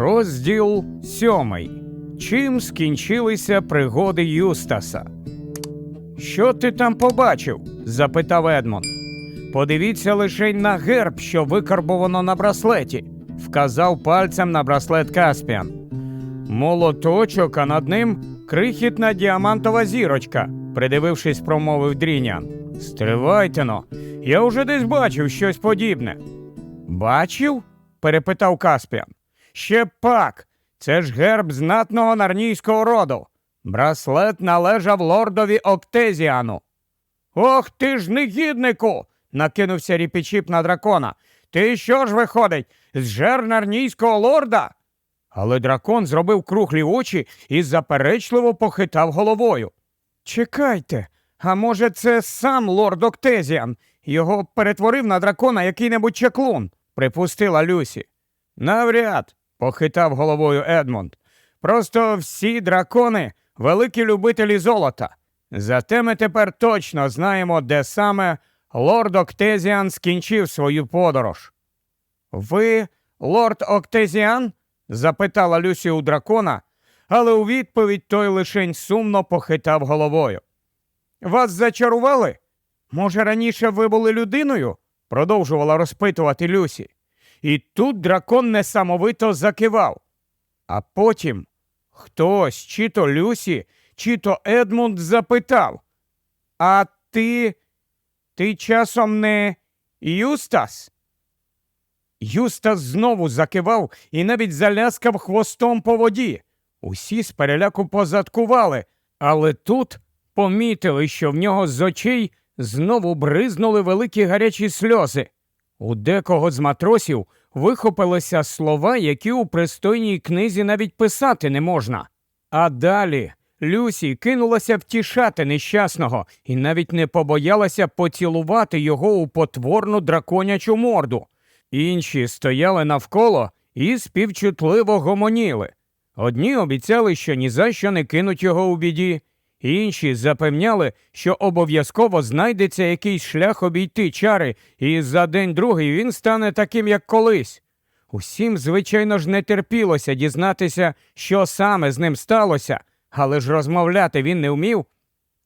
Розділ сьомий. Чим скінчилися пригоди Юстаса? Що ти там побачив? запитав Едмон. Подивіться лише на герб, що викарбовано на браслеті, вказав пальцем на браслет Каспіан. Молоточок, а над ним крихітна діамантова зірочка, придивившись, промовив Дрінян. Стривайте но, я уже десь бачив щось подібне. Бачив? перепитав Каспіан. Ще пак. Це ж герб знатного нарнійського роду. Браслет належав лордові Октезіану. Ох ти ж негіднику. накинувся ріпічіп на дракона. Ти що ж виходить? З жер нарнійського лорда? Але дракон зробив круглі очі і заперечливо похитав головою. Чекайте, а може, це сам лорд Октезіан? Його перетворив на дракона який-небудь чаклун, припустила Люсі. Навряд, похитав головою Едмонд. Просто всі дракони великі любителі золота. Зате ми тепер точно знаємо, де саме лорд Октезіан скінчив свою подорож. Ви лорд Октезіан? запитала Люсі у дракона, але у відповідь той лишень сумно похитав головою. Вас зачарували? Може, раніше ви були людиною? продовжувала розпитувати Люсі. І тут дракон несамовито закивав. А потім хтось, чи то Люсі, чи то Едмунд запитав. А ти. ти часом не Юстас? Юстас знову закивав і навіть заляскав хвостом по воді. Усі з переляку позадкували, але тут помітили, що в нього з очей знову бризнули великі гарячі сльози. У декого з матросів вихопилися слова, які у пристойній книзі навіть писати не можна. А далі Люсі кинулася втішати нещасного і навіть не побоялася поцілувати його у потворну драконячу морду. Інші стояли навколо і співчутливо гомоніли. Одні обіцяли, що ні за що не кинуть його у біді, інші запевняли, що обов'язково знайдеться якийсь шлях обійти чари, і за день другий він стане таким, як колись. Усім, звичайно ж, не терпілося дізнатися, що саме з ним сталося, але ж розмовляти він не вмів.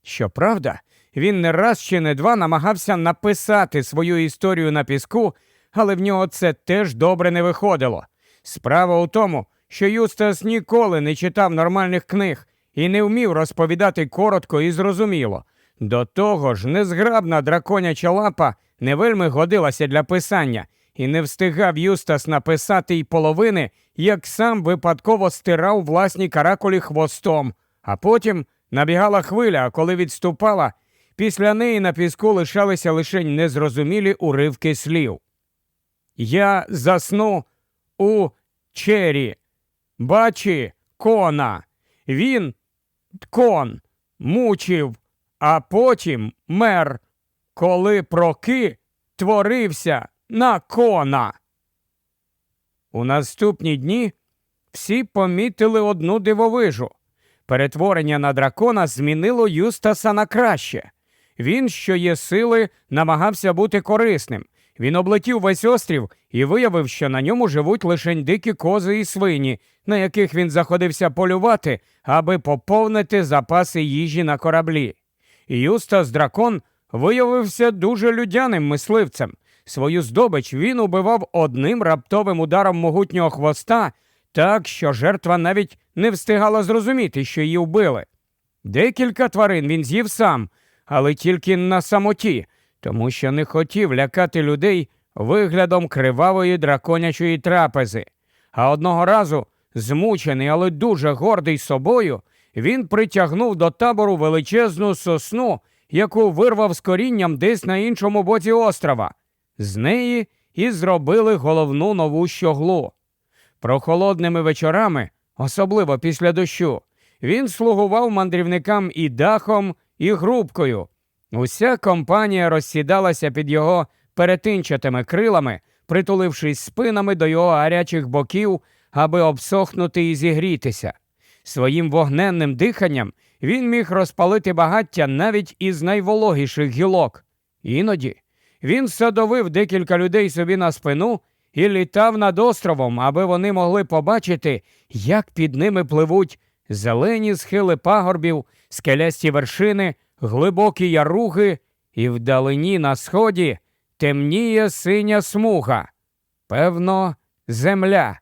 Щоправда, він не раз чи не два намагався написати свою історію на піску, але в нього це теж добре не виходило. Справа у тому, що Юстас ніколи не читав нормальних книг і не вмів розповідати коротко і зрозуміло. До того ж, незграбна драконяча лапа не вельми годилася для писання, і не встигав Юстас написати й половини, як сам випадково стирав власні каракулі хвостом, а потім набігала хвиля, а коли відступала, після неї на піску лишалися лише незрозумілі уривки слів. Я засну у чері, бачи кона. Він кон мучив, а потім мер, коли проки творився на кона. У наступні дні всі помітили одну дивовижу. Перетворення на дракона змінило Юстаса на краще. Він, що є сили, намагався бути корисним. Він облетів весь острів і виявив, що на ньому живуть лише дикі кози і свині, на яких він заходився полювати, аби поповнити запаси їжі на кораблі. Юстас дракон виявився дуже людяним мисливцем. Свою здобич він убивав одним раптовим ударом могутнього хвоста, так що жертва навіть не встигала зрозуміти, що її вбили. Декілька тварин він з'їв сам, але тільки на самоті, тому що не хотів лякати людей виглядом кривавої драконячої трапези. А одного разу, змучений, але дуже гордий собою, він притягнув до табору величезну сосну, яку вирвав з корінням десь на іншому боці острова. З неї і зробили головну нову щоглу. Прохолодними вечорами, особливо після дощу, він слугував мандрівникам і дахом, і грубкою. Уся компанія розсідалася під його перетинчатими крилами, притулившись спинами до його гарячих боків, аби обсохнути і зігрітися. Своїм вогненним диханням він міг розпалити багаття навіть із найвологіших гілок. Іноді він садовив декілька людей собі на спину і літав над островом, аби вони могли побачити, як під ними пливуть зелені схили пагорбів, скелясті вершини, глибокі яруги, і вдалині на сході темніє синя смуга. Певно, земля.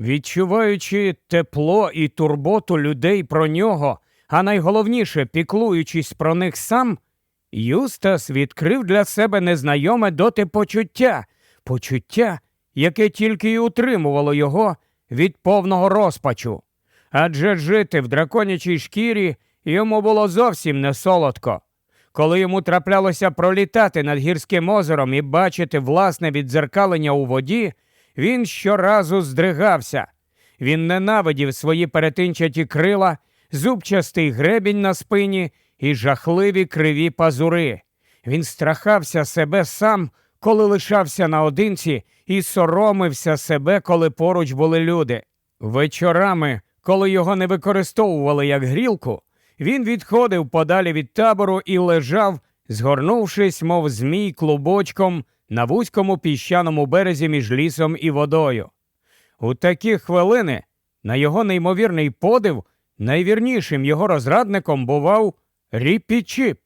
Відчуваючи тепло і турботу людей про нього, а найголовніше піклуючись про них сам, Юстас відкрив для себе незнайоме доти почуття, почуття, яке тільки й утримувало його від повного розпачу. Адже жити в драконячій шкірі йому було зовсім не солодко. Коли йому траплялося пролітати над гірським озером і бачити власне віддзеркалення у воді, він щоразу здригався. Він ненавидів свої перетинчаті крила, зубчастий гребінь на спині і жахливі криві пазури. Він страхався себе сам, коли лишався наодинці, і соромився себе, коли поруч були люди. Вечорами, коли його не використовували як грілку, він відходив подалі від табору і лежав, згорнувшись, мов змій клубочком на вузькому піщаному березі між лісом і водою. У такі хвилини на його неймовірний подив найвірнішим його розрадником бував Ріпі-Чіп.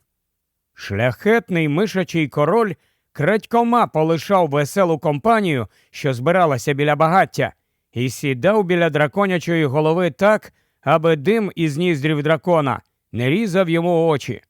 Шляхетний мишачий король крадькома полишав веселу компанію, що збиралася біля багаття, і сідав біля драконячої голови так, аби дим із ніздрів дракона не різав йому очі.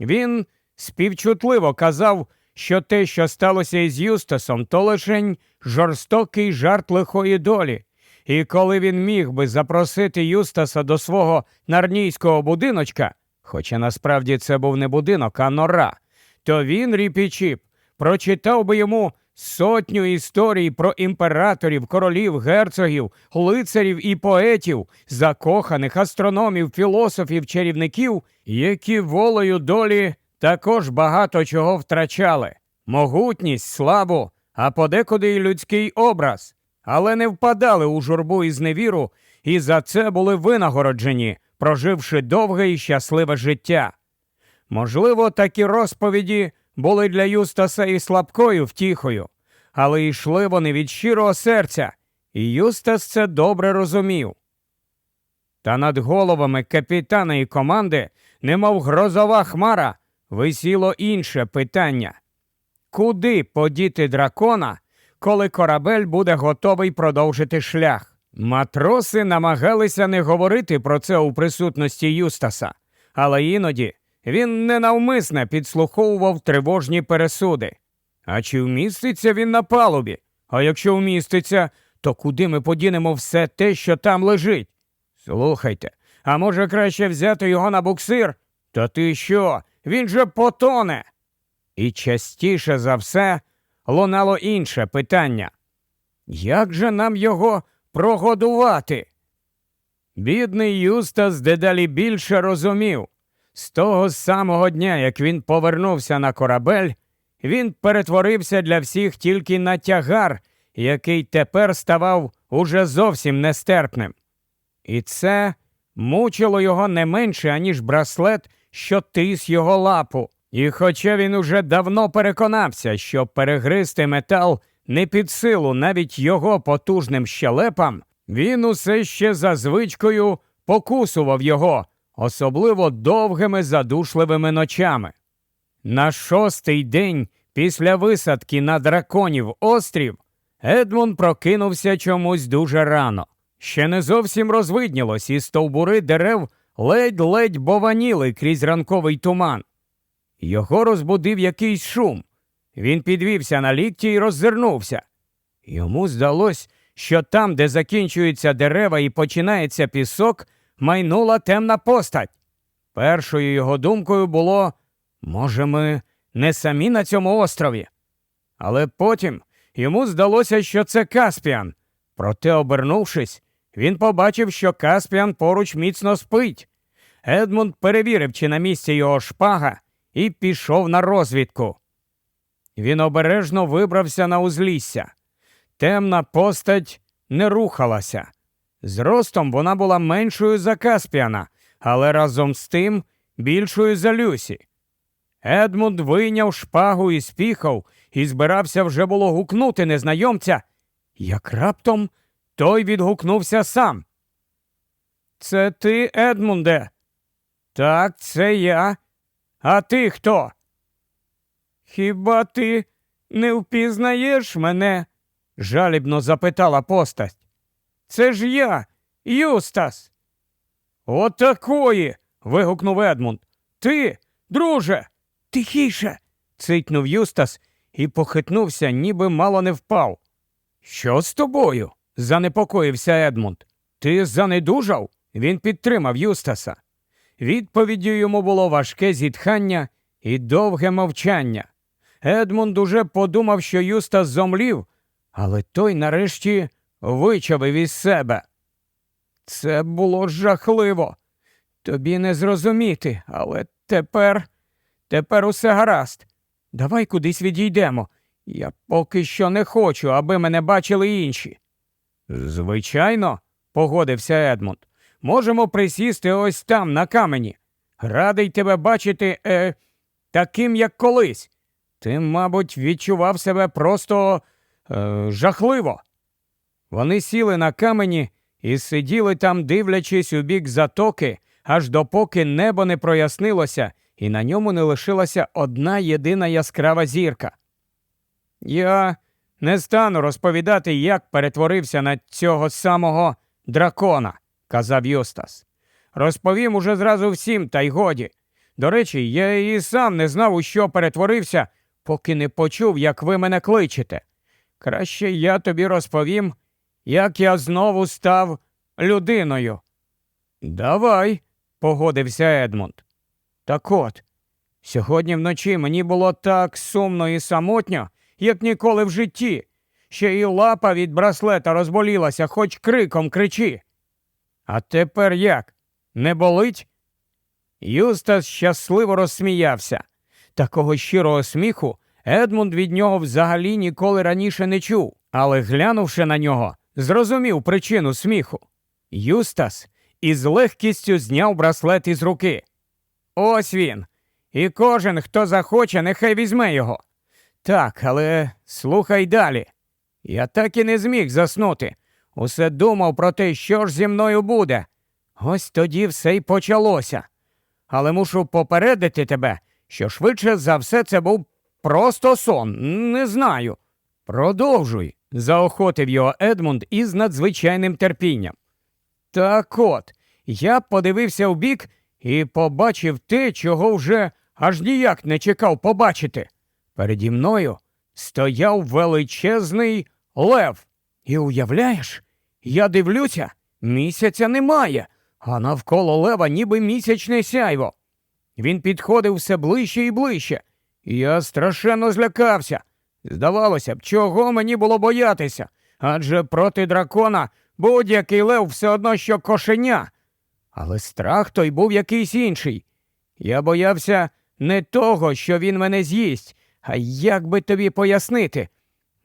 Він співчутливо казав, що те, що сталося із Юстасом, то лишень жорстокий жарт лихої долі. І коли він міг би запросити Юстаса до свого нарнійського будиночка, хоча насправді це був не будинок, а нора, то він, Ріпічіп, прочитав би йому сотню історій про імператорів, королів, герцогів, лицарів і поетів, закоханих астрономів, філософів, чарівників, які волею долі також багато чого втрачали могутність, славу, а подекуди й людський образ, але не впадали у журбу і зневіру, і за це були винагороджені, проживши довге і щасливе життя. Можливо, такі розповіді були для Юстаса і слабкою втіхою, але йшли вони від щирого серця, і Юстас це добре розумів. Та над головами капітана і команди, немов грозова хмара, висіло інше питання куди подіти дракона, коли корабель буде готовий продовжити шлях? Матроси намагалися не говорити про це у присутності Юстаса, але іноді він ненавмисне підслуховував тривожні пересуди. А чи вміститься він на палубі? А якщо вміститься, то куди ми подінемо все те, що там лежить? Слухайте, а може краще взяти його на буксир? Та ти що? Він же потоне. І частіше за все лунало інше питання. Як же нам його прогодувати? Бідний Юстас дедалі більше розумів. З того самого дня, як він повернувся на корабель, він перетворився для всіх тільки на тягар, який тепер ставав уже зовсім нестерпним. І це мучило його не менше, аніж браслет, що тис його лапу. І хоча він уже давно переконався, що перегристи метал не під силу навіть його потужним щелепам, він усе ще за звичкою покусував його, особливо довгими задушливими ночами. На шостий день після висадки на драконів острів Едмон прокинувся чомусь дуже рано. Ще не зовсім розвиднілось, і стовбури дерев ледь-ледь бованіли крізь ранковий туман. Його розбудив якийсь шум. Він підвівся на лікті і роззирнувся. Йому здалось, що там, де закінчуються дерева і починається пісок, майнула темна постать. Першою його думкою було може, ми не самі на цьому острові. Але потім йому здалося, що це Каспіан. Проте, обернувшись, він побачив, що Каспіан поруч міцно спить. Едмунд перевірив, чи на місці його шпага, і пішов на розвідку. Він обережно вибрався на узлісся. Темна постать не рухалася. Зростом вона була меншою за Каспіана, але разом з тим більшою за Люсі. Едмунд вийняв шпагу і спіхав і збирався вже було гукнути незнайомця, як раптом той відгукнувся сам. Це ти, Едмунде? Так, це я. А ти хто? Хіба ти не впізнаєш мене? жалібно запитала постать. Це ж я, Юстас. Отакої. вигукнув Едмунд. Ти, друже, тихіше. цитнув Юстас і похитнувся, ніби мало не впав. Що з тобою? занепокоївся Едмунд. Ти занедужав? Він підтримав Юстаса. Відповіддю йому було важке зітхання і довге мовчання. Едмунд уже подумав, що Юстас зомлів, але той нарешті вичавив із себе. Це було жахливо. Тобі не зрозуміти, але тепер, тепер усе гаразд. Давай кудись відійдемо. Я поки що не хочу, аби мене бачили інші. Звичайно, погодився Едмунд. Можемо присісти ось там, на камені. Радий тебе бачити е, таким, як колись. Ти, мабуть, відчував себе просто е, жахливо. Вони сіли на камені і сиділи там, дивлячись у бік затоки, аж допоки небо не прояснилося, і на ньому не лишилася одна єдина яскрава зірка. Я не стану розповідати, як перетворився на цього самого дракона, казав Юстас. Розповім уже зразу всім, та й годі. До речі, я і сам не знав, у що перетворився, поки не почув, як ви мене кличете. Краще я тобі розповім, як я знову став людиною. Давай, погодився Едмунд. Так от, сьогодні вночі мені було так сумно і самотньо, як ніколи в житті. Ще й лапа від браслета розболілася, хоч криком кричи. А тепер як? Не болить? Юстас щасливо розсміявся. Такого щирого сміху Едмунд від нього взагалі ніколи раніше не чув, але, глянувши на нього, зрозумів причину сміху. Юстас із легкістю зняв браслет із руки. Ось він. І кожен, хто захоче, нехай візьме його. Так, але слухай далі. Я так і не зміг заснути. Усе думав про те, що ж зі мною буде. Ось тоді все й почалося. Але мушу попередити тебе, що швидше за все це був просто сон. Не знаю. Продовжуй, заохотив його Едмунд із надзвичайним терпінням. Так от, я подивився вбік і побачив те, чого вже аж ніяк не чекав побачити. Переді мною стояв величезний лев. І уявляєш, я дивлюся, місяця немає, а навколо лева ніби місячне сяйво. Він підходив все ближче і ближче. Я страшенно злякався. Здавалося б, чого мені було боятися, адже проти дракона будь-який лев все одно що кошеня. Але страх той був якийсь інший. Я боявся не того, що він мене з'їсть, а як би тобі пояснити?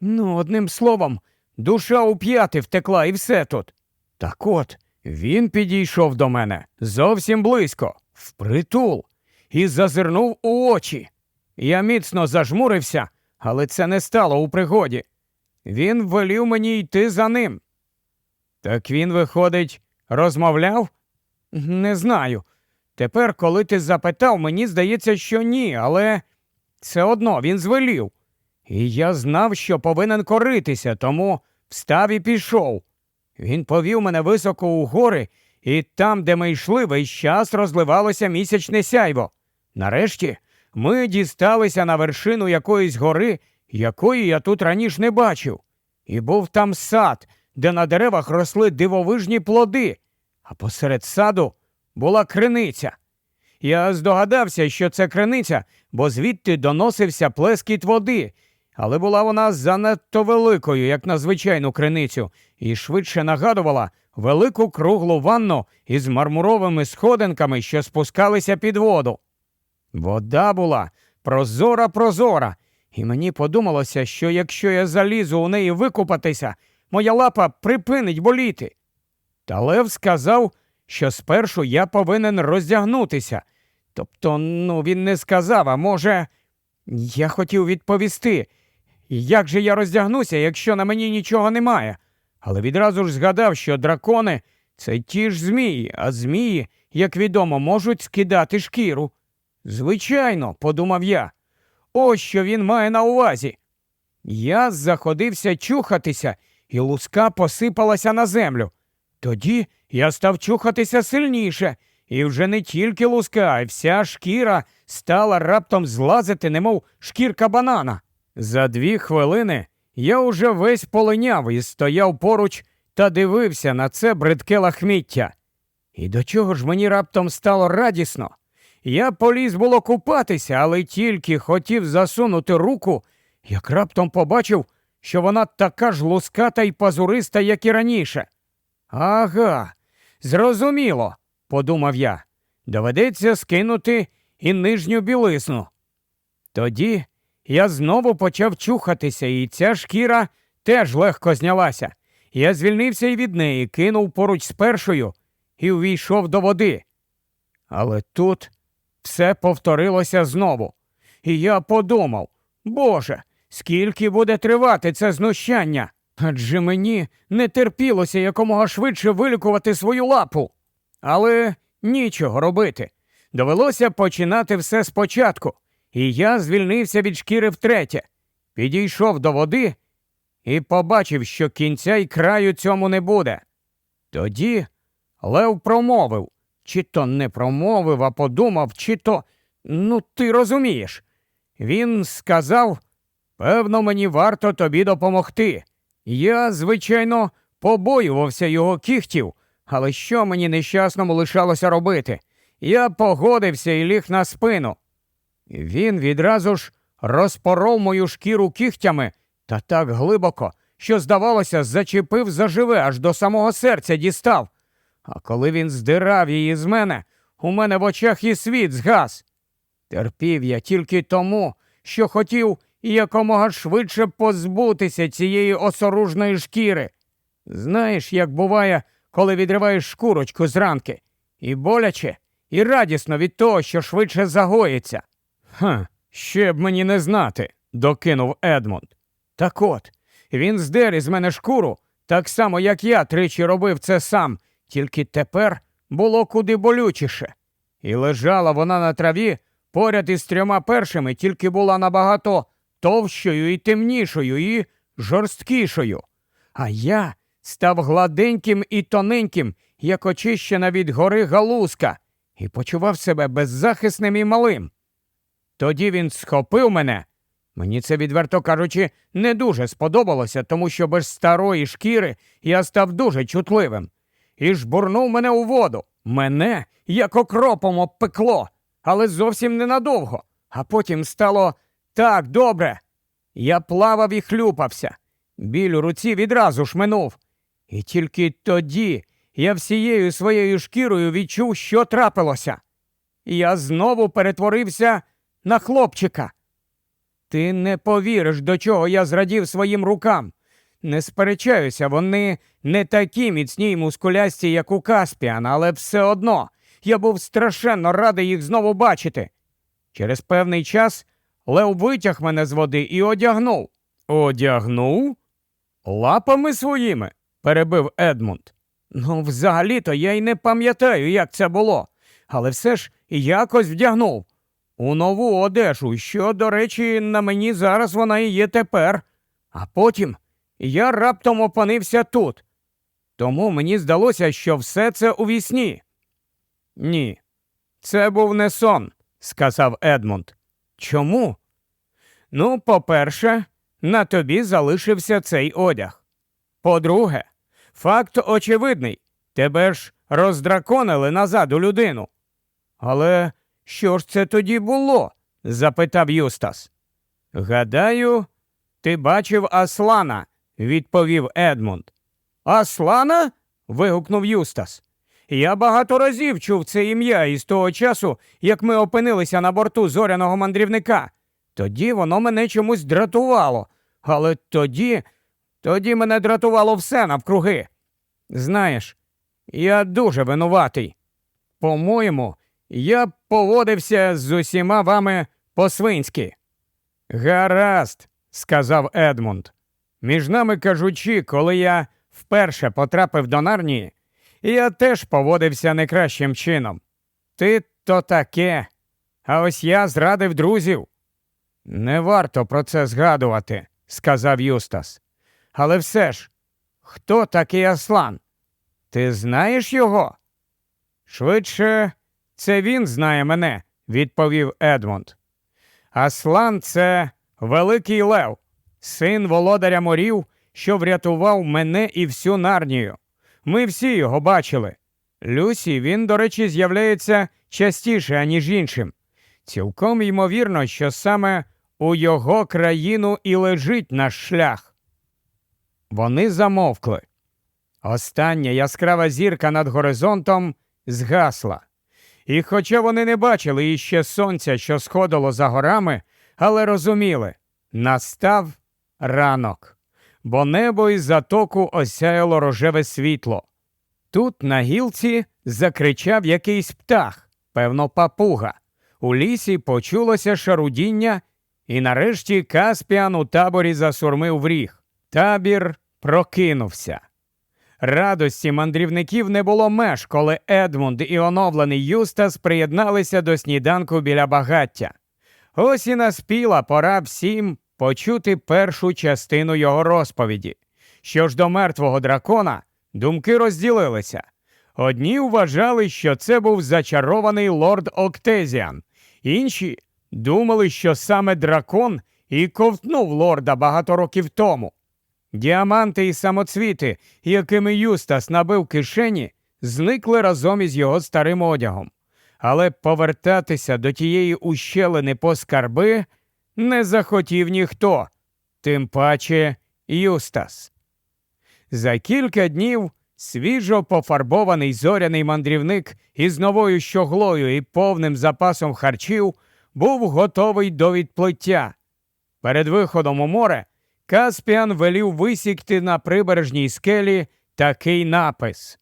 Ну, одним словом, душа у п'яти втекла і все тут. Так от, він підійшов до мене зовсім близько, впритул, і зазирнув у очі. Я міцно зажмурився, але це не стало у пригоді. Він велів мені йти за ним. Так він, виходить, розмовляв? Не знаю. Тепер, коли ти запитав, мені здається, що ні, але все одно він звелів. І я знав, що повинен коритися, тому встав і пішов. Він повів мене високо у гори, і там, де ми йшли, весь час розливалося місячне сяйво. Нарешті ми дісталися на вершину якоїсь гори, якої я тут раніше не бачив. І був там сад, де на деревах росли дивовижні плоди, а посеред саду була криниця. Я здогадався, що це криниця, бо звідти доносився плескіт води, але була вона занадто великою, як на звичайну криницю, і швидше нагадувала велику круглу ванну із мармуровими сходинками, що спускалися під воду. Вода була прозора прозора, і мені подумалося, що якщо я залізу у неї викупатися, моя лапа припинить боліти. Та Лев сказав, що спершу я повинен роздягнутися. Тобто, ну, він не сказав, а може, я хотів відповісти. як же я роздягнуся, якщо на мені нічого немає? Але відразу ж згадав, що дракони це ті ж змії, а змії, як відомо, можуть скидати шкіру. Звичайно, подумав я. Ось що він має на увазі. Я заходився чухатися, і луска посипалася на землю. Тоді я став чухатися сильніше, і вже не тільки луска, а й вся шкіра стала раптом злазити, немов шкірка банана. За дві хвилини я уже весь полиняв і стояв поруч та дивився на це бридке лахміття. І до чого ж мені раптом стало радісно? Я поліз було купатися, але тільки хотів засунути руку, як раптом побачив, що вона така ж луската й пазуриста, як і раніше. Ага, зрозуміло, подумав я. Доведеться скинути і нижню білизну. Тоді я знову почав чухатися, і ця шкіра теж легко знялася. Я звільнився і від неї, кинув поруч з першою і увійшов до води. Але тут все повторилося знову. І я подумав, Боже, скільки буде тривати це знущання? Адже мені не терпілося якомога швидше вилікувати свою лапу. Але нічого робити. Довелося починати все спочатку, і я звільнився від шкіри втретє, підійшов до води і побачив, що кінця й краю цьому не буде. Тоді Лев промовив, чи то не промовив, а подумав, чи то. Ну, ти розумієш. Він сказав, певно, мені варто тобі допомогти. Я, звичайно, побоювався його кіхтів, але що мені нещасному лишалося робити? Я погодився і ліг на спину. Він відразу ж розпоров мою шкіру кігтями та так глибоко, що, здавалося, зачепив заживе, аж до самого серця дістав. А коли він здирав її з мене, у мене в очах і світ згас. Терпів я тільки тому, що хотів якомога швидше позбутися цієї осоружної шкіри. Знаєш, як буває, коли відриваєш шкурочку зранки, і боляче, і радісно від того, що швидше загоїться. Ха, ще б мені не знати, докинув Едмунд. Так от, він здер із мене шкуру, так само, як я тричі робив це сам, тільки тепер було куди болючіше. І лежала вона на траві поряд із трьома першими, тільки була набагато товщою і темнішою, і жорсткішою. А я став гладеньким і тоненьким, як очищена від гори галузка, і почував себе беззахисним і малим. Тоді він схопив мене. Мені це, відверто кажучи, не дуже сподобалося, тому що без старої шкіри я став дуже чутливим. І жбурнув мене у воду. Мене як окропом обпекло, але зовсім ненадовго. А потім стало так добре. Я плавав і хлюпався. Біль у руці відразу ж минув. І тільки тоді я всією своєю шкірою відчув, що трапилося. Я знову перетворився на хлопчика. Ти не повіриш, до чого я зрадів своїм рукам. Не сперечаюся, вони не такі міцні й мускулясті, як у Каспіан, але все одно я був страшенно радий їх знову бачити. Через певний час Лев витяг мене з води і одягнув. Одягнув? Лапами своїми? перебив Едмунд. Ну, взагалі-то я й не пам'ятаю, як це було, але все ж якось вдягнув. У нову одежу, що, до речі, на мені зараз вона і є тепер. А потім я раптом опинився тут. Тому мені здалося, що все це у вісні. Ні, це був не сон, сказав Едмунд. Чому? Ну, по-перше, на тобі залишився цей одяг. По-друге, факт очевидний тебе ж роздраконили назад у людину. Але що ж це тоді було? запитав Юстас. Гадаю, ти бачив Аслана, відповів Едмунд. Аслана? вигукнув Юстас. Я багато разів чув це ім'я із того часу, як ми опинилися на борту зоряного мандрівника. Тоді воно мене чомусь дратувало, але тоді, тоді мене дратувало все навкруги. Знаєш, я дуже винуватий. По-моєму, я поводився з усіма вами по-свинськи. Гаразд, сказав Едмунд. Між нами кажучи, коли я вперше потрапив до Нарнії, я теж поводився не кращим чином. Ти то таке, а ось я зрадив друзів. Не варто про це згадувати, сказав Юстас. Але все ж, хто такий Аслан? Ти знаєш його? Швидше, це він знає мене, відповів Едмунд. Аслан це великий лев, син володаря морів, що врятував мене і всю нарнію. Ми всі його бачили. Люсі він, до речі, з'являється частіше, аніж іншим. Цілком ймовірно, що саме у його країну і лежить наш шлях. Вони замовкли. Остання яскрава зірка над горизонтом згасла. І хоча вони не бачили іще сонця, що сходило за горами, але розуміли настав ранок, бо небо із затоку осяяло рожеве світло. Тут на гілці закричав якийсь птах, певно, папуга. У лісі почулося шарудіння, і нарешті Каспіан у таборі засурмив в ріг. Табір прокинувся. Радості мандрівників не було меж, коли Едмунд і оновлений Юстас приєдналися до сніданку біля багаття. Ось і наспіла пора всім почути першу частину його розповіді. Що ж до мертвого дракона, думки розділилися. Одні вважали, що це був зачарований лорд Октезіан, інші думали, що саме дракон і ковтнув лорда багато років тому. Діаманти і самоцвіти, якими Юстас набив кишені, зникли разом із його старим одягом. Але повертатися до тієї ущелини по скарби не захотів ніхто, тим паче Юстас. За кілька днів свіжо пофарбований зоряний мандрівник із новою щоглою і повним запасом харчів був готовий до відплиття. Перед виходом у море Каспіан велів висікти на прибережній скелі такий напис: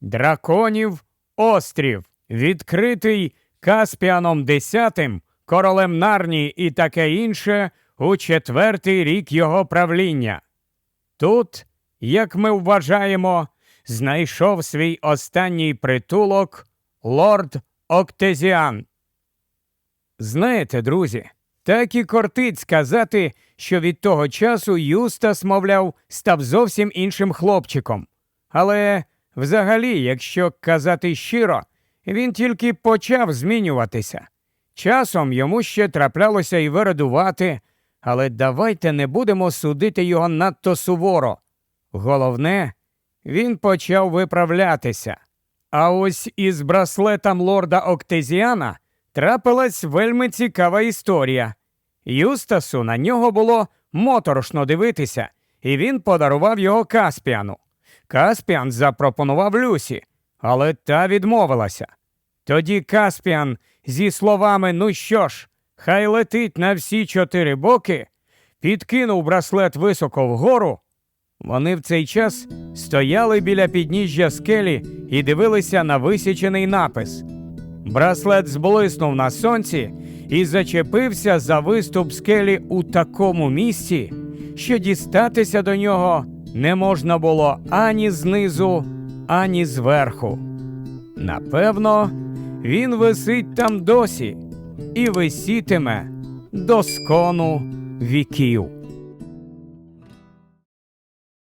Драконів острів, відкритий Каспіаном X, королем Нарні і таке інше у четвертий рік його правління. Тут, як ми вважаємо, знайшов свій останній притулок лорд Октезіан. Знаєте, друзі, так і кортить сказати, що від того часу Юстас, мовляв, став зовсім іншим хлопчиком. Але, взагалі, якщо казати щиро, він тільки почав змінюватися. Часом йому ще траплялося і вирадувати, але давайте не будемо судити його надто суворо. Головне, він почав виправлятися. А ось із браслетом лорда Октезіана трапилась вельми цікава історія. Юстасу на нього було моторошно дивитися, і він подарував його Каспіану. Каспіан запропонував Люсі, але та відмовилася. Тоді Каспіан зі словами Ну що ж, хай летить на всі чотири боки, підкинув браслет високо вгору. Вони в цей час стояли біля підніжжя скелі і дивилися на висічений напис. Браслет зблиснув на сонці і зачепився за виступ скелі у такому місці, що дістатися до нього не можна було ані знизу, ані зверху. Напевно, він висить там досі і висітиме до скону віків.